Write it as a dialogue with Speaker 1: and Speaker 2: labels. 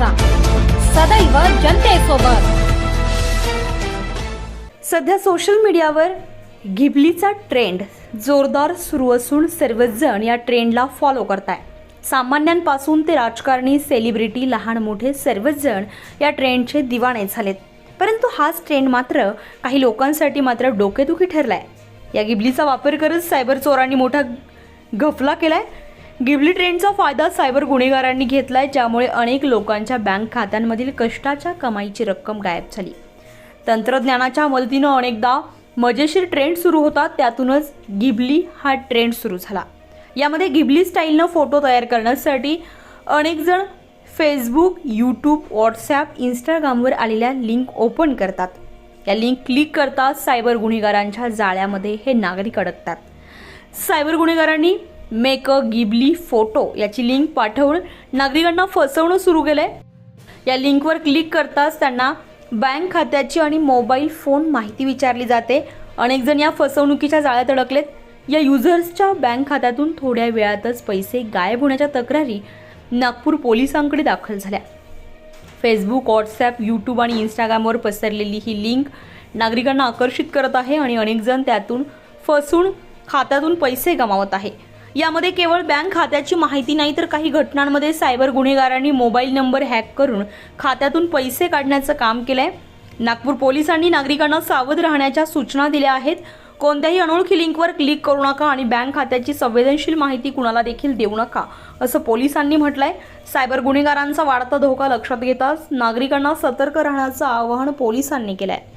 Speaker 1: News सदैव जनतेसोबत।
Speaker 2: सध्या सोशल मीडियावर घिबलीचा ट्रेंड जोरदार सुरू असून सर्वजण या ट्रेंडला फॉलो करताय. सामान्यांपासून ते राजकारणी सेलिब्रिटी लहान मोठे सर्वच जण या ट्रेंडचे दिवाणे झालेत. परंतु हाच ट्रेंड मात्र काही लोकांसाठी मात्र डोकेदुखी ठरलाय. या गिबलीचा वापर करत सायबर चोरांनी मोठा घफला केलाय. गिबली ट्रेंडचा फायदा सायबर गुन्हेगारांनी घेतलाय ज्यामुळे अनेक लोकांच्या बँक खात्यांमधील कष्टाच्या कमाईची रक्कम गायब झाली. तंत्रज्ञानाच्या मदतीनं अनेकदा मजेशीर ट्रेंड सुरू होतात त्यातूनच गिबली हा ट्रेंड सुरू झाला. यामध्ये गिबली स्टाईलनं फोटो तयार करण्यासाठी अनेकजण फेसबुक यूट्यूब व्हॉट्सॲप इंस्टाग्रामवर आलेल्या लिंक ओपन करतात. या लिंक क्लिक करताच सायबर गुन्हेगारांच्या जाळ्यामध्ये हे नागरिक अडकतात. सायबर गुन्हेगारांनी मेक अ गिबली फोटो याची लिंक पाठवून नागरिकांना फसवणं सुरू केलं आहे या लिंकवर क्लिक करताच त्यांना बँक खात्याची आणि मोबाईल फोन माहिती विचारली जाते. अनेक जण या फसवणुकीच्या जाळ्यात अडकलेत. या युजर्सच्या बँक खात्यातून थोड्या वेळातच पैसे गायब होण्याच्या तक्रारी नागपूर पोलिसांकडे दाखल झाल्या. फेसबुक व्हॉट्सॲप यूट्यूब आणि इंस्टाग्रामवर पसरलेली ही लिंक नागरिकांना आकर्षित करत आहे आणि अनेकजण त्यातून फसून खात्यातून पैसे गमावत आहे. यामध्ये केवळ बँक खात्याची माहिती नाही तर काही घटनांमध्ये सायबर गुन्हेगारांनी मोबाईल नंबर हॅक करून खात्यातून पैसे काढण्याचं काम केलं आहे नागपूर पोलिसांनी नागरिकांना सावध राहण्याच्या सूचना दिल्या आहेत. कोणत्याही अनोळखी लिंकवर क्लिक करू नका आणि बँक खात्याची संवेदनशील माहिती कुणाला देखील देऊ नका असं पोलिसांनी म्हटलंय. सायबर गुन्हेगारांचा वाढता धोका लक्षात घेताच नागरिकांना सतर्क राहण्याचं आवाहन पोलिसांनी केलं आहे